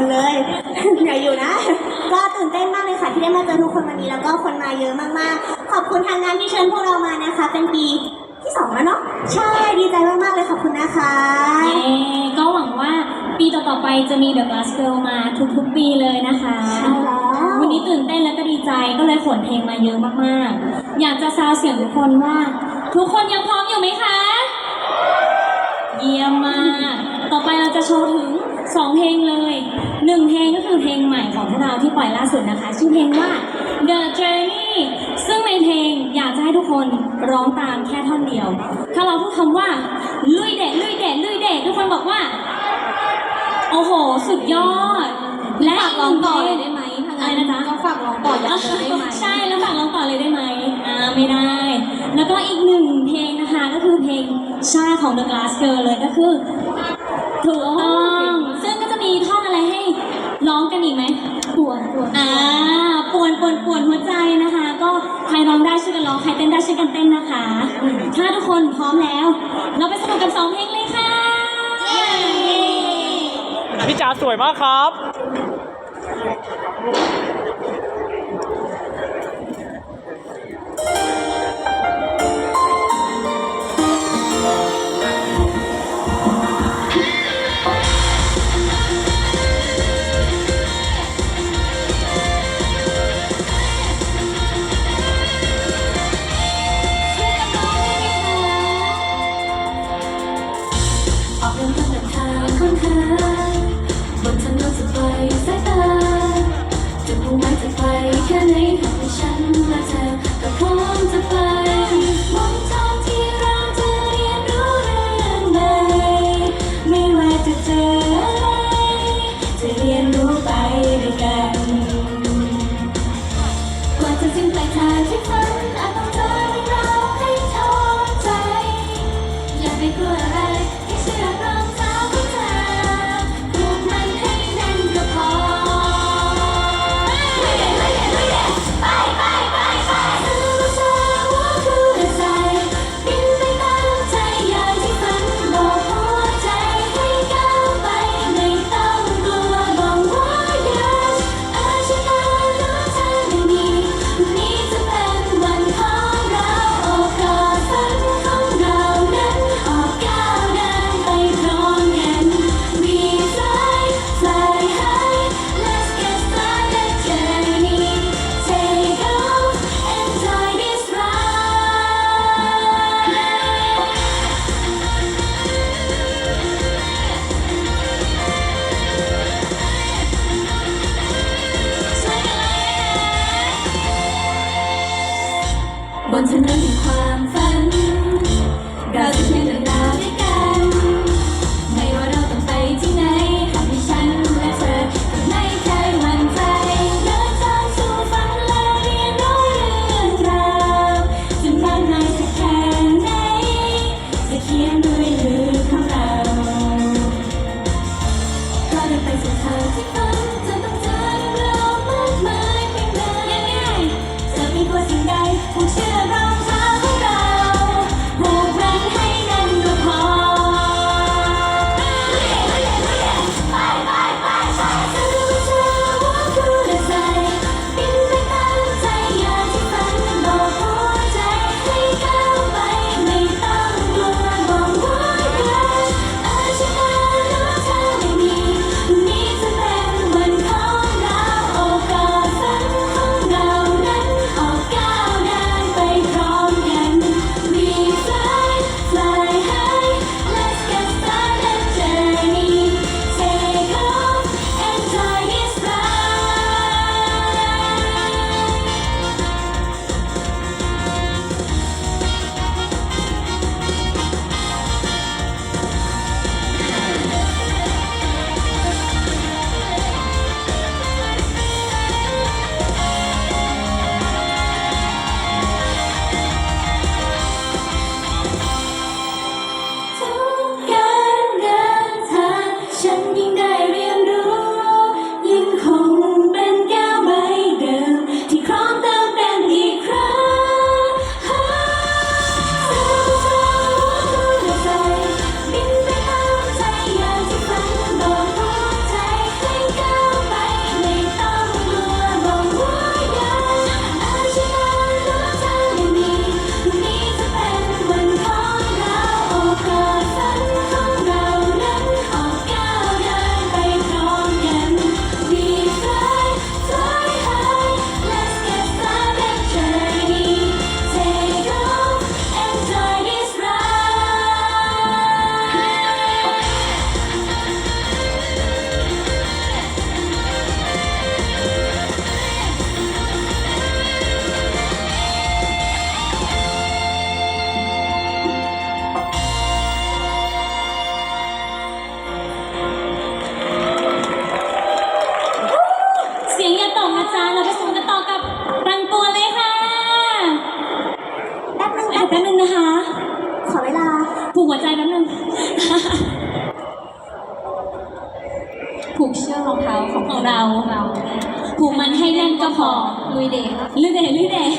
นเลยอย่าอยู่นะ ก็ตื่นเต้นมากเลยค่ะที่ได้มาเจอทุกคนวันนี้แล้วก็คนมาเยอะมากๆ ขอบคุณทางงานที่เชิญพวกเรามานะคะ เป็นปีที่สองแล้วเนาะ ใช่ ดีใจมากๆเลยขอบคุณนะคะเย้ก็หวังว่าปีต่อๆไปจะมี The Glass Girl มาทุกๆปีเลยนะคะ ใช่แล้ว วันนี้ตื่นเต้นแล้วก็ดีใจก็เลยขนเพลงมาเยอะมากๆ อยากจะซาวเสียงทุกคนว่า ทุกคนยังพร้อมอยู่ไหมคะ เยี่ยมมาก ต่อไปเราจะโชว์ถึง 2 เพลงเลย หนึ่งเพลงก็คือเพลงใหม่ของพวกเราที่ปล่อยล่าสุดนะคะ ชื่อเพลงว่า The Journey ซึ่งในเพลงอยากจะให้ทุกคนร้องตามแค่ท่อนเดียว ถ้าเราพูดคำว่า ลุยเด็ดลุยเด็ดลุยเด็ดทุกคนบอกว่า โอ้โห สุดยอด และฝากร้องต่อเลยได้ไหมอะไรนะจ๊ะก็ฝากร้องต่ออย่างเดียวได้ไหมใช่แล้วฝากร้องต่อเลยได้ไหมอ่าไม่ได้ แล้วก็อีกหนึ่งเพลงนะคะก็คือเพลงชาของ The Glass Girl เลยก็คือถูกต้องซึ่งก็จะมีท่อนอะไรให้ ร้องกันอีกไหมปวดปวดอ่าป่วนป่วนป่วนหัวใจนะคะ ก็ใครร้องได้ช่วยกันร้องใครเต้นได้ช่วยกันเต้นนะคะ ถ้าทุกคนพร้อมแล้ว เราไปสนุกกับสองเพลงเลยค่ะพี่จ๋าสวยมากครับ ลุยเดทคลื่เดทลื่เดท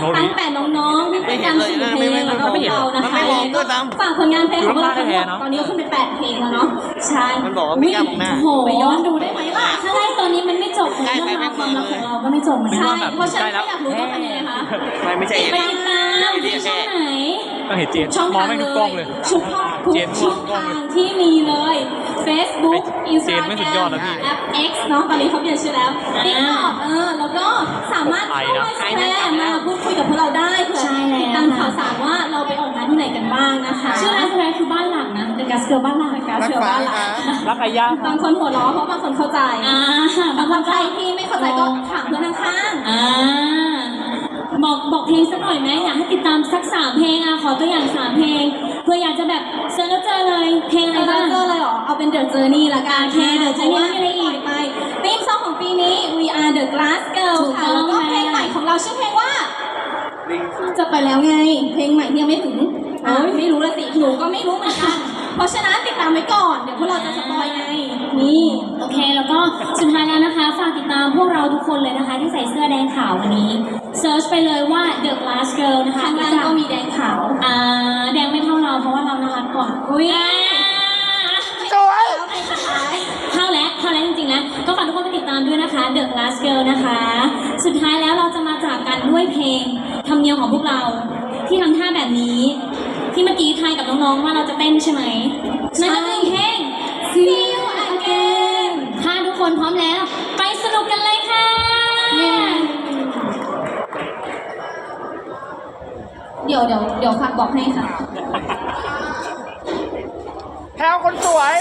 โนริ ตั้งแต่น้องๆที่เป็นการสื่อเพลงแล้วก็พวกเรานะคะมันไม่มองด้วยซ้ำฝากผลงานเพลงของพวกเราทั้งหมดดูน้ำตาแท้ๆเนอะตอนนี้ก็ขึ้นไปแปดเพลงแล้วเนาะใช่มันบอกว่าไม่กล้ามองหน้าโอ้โหไปย้อนดูได้ไหมล่ะใช่ตอนนี้มันไม่จบเลยใกล้เรื่องไปราวความรักไม่ของมาเราก็ไม่จบเหมือนนึกกันว่าแบบเพราะฉะนั้นใกล้แล้วถ้าอยากรู้ต้องทำยังไงคะไม่ไม่ใช่ไปติดตามที่ช่องไหนก็เห็นเจนช่องมองทางไม่เลถูกกล้องยเลยทุกช่องทุกเจนช่องมองกล้องทาเลยงที่มีเลย Facebook เจ Instagram นไม่สุดยอดนะพี่แอป X เนาะตอนนี้เขาเปลี่ยนชื่อแล้ว TikTok เออ แล้วก็สามารถเข้ามาแชร์มาพูดคุยกับพวกเราได้เผื่อใช่แล้ว ติดตามข่าวสารว่าเราไปออกงานที่ไหนกันบ้างนะคะชื่อร้านแสดงคือบ้านหลังนะ The Gas Girl บ้านหลัง The Gas รัก Girl ฟ้าบ้านหลัค่ะงรักไก่ย่างครับบางคนหัวเราะเพราะบางคนเข้าใจอ่าบางคนใครที่ไม่เข้าใจก็ถามเพื่อนข้างๆ อ่าบอกบอกเพลงสักหน่อยไหมอยากให้ติดตามสักสามเพลงอะขอตัวอย่างสามเพลง เพื่ออยากจะแบบเซิร์ชแล้วเจอเลยเพลงอะไรบ้าง เจอเลยเหรอ เอาเป็น The Journey ละกันโอเค The Journey มีอะไรอีกไปธีมซองของปีนี้ We Are the Glass Girl ถูกค่ะ ต้องแล้วก็ค่ะเพลงใหม่ของเราชื่อเพลงว่าจะไปแล้วไง เพลงใหม่ที่ยังไม่ถึงอะไม่รู้ละสิ หนูก็ไม่รู้เหมือนกัน เพราะฉะนั้นติดตามไว้ก่อน เดี๋ยวพวกเราจะสปอยไง นี่โอเคแล้วก็สุดท้ายแล้วนะคะ ฝากติดตามพวกเราทุกคนเลยนะคะ ที่ใส่เสื้อแดงขาววันนี้เซิร์ชไปเลยว่า The Glass Girl นะคะข้างล่างก็มีแดงขาวอ่าแดงไม่เท่าเราเพราะว่าเราน่ารักกว่าอุ้ยสวยแล้วเพลงสุดท้ายเข้าแล้วเข้าแล้วจริงๆแล้วก็ฝากทุกคนไปติดตามด้วยนะคะ The Glass Girl นะคะ สุดท้ายแล้วเราจะมาจากกันด้วยเพลงธรรมเนียมของพวกเรา ที่ทำท่าแบบนี้ ที่เมื่อกี้ทายกับน้องๆว่าเราจะเต้นใช่ไหมนั่นก็คือเพลง See คนพร้อมแล้ว ไปสนุกกันเลยค่ะ เดี๋ยวเดี๋ยวเดี๋ยวฝากบอกให้ค่ะ แพลวคนสวย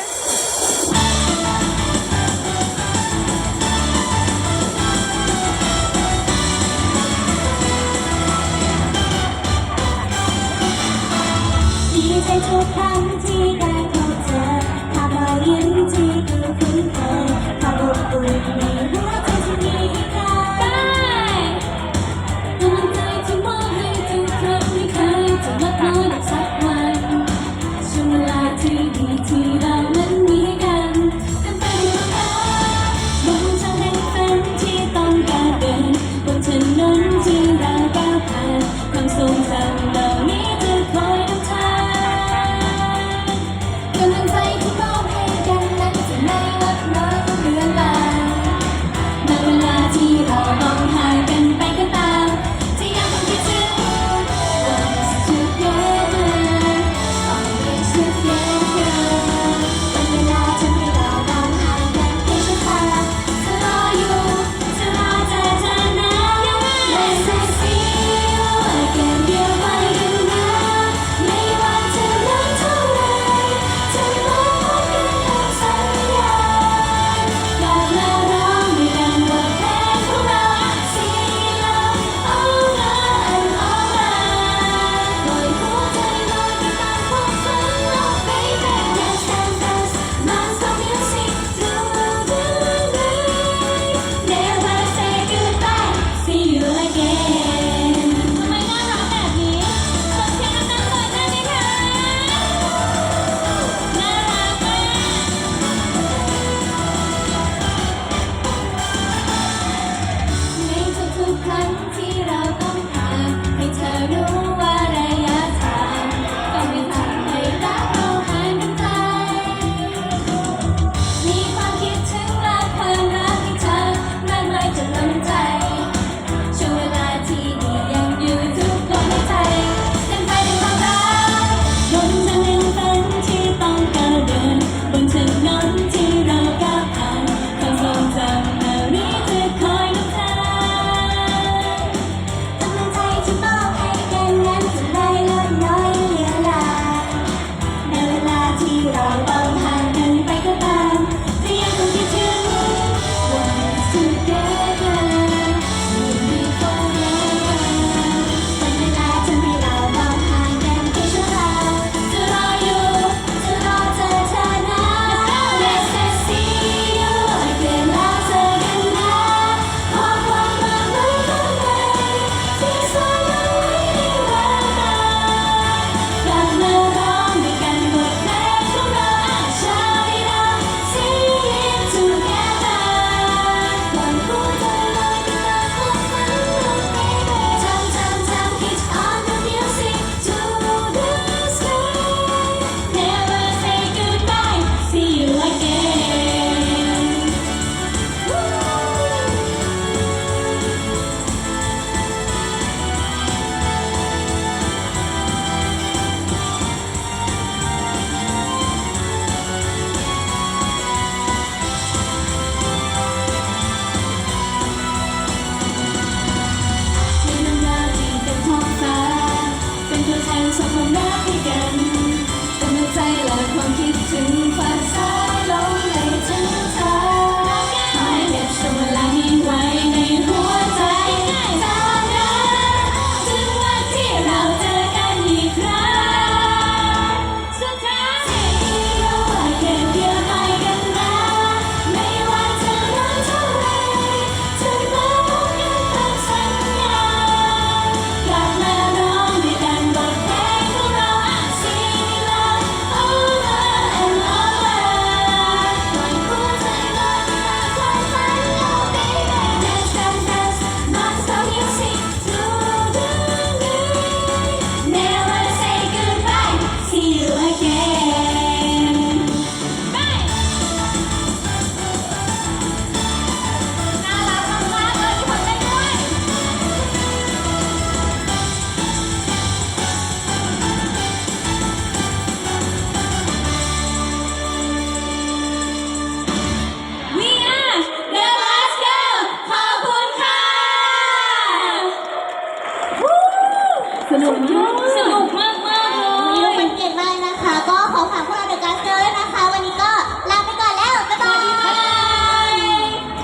ดีใจทุกครั้ง Original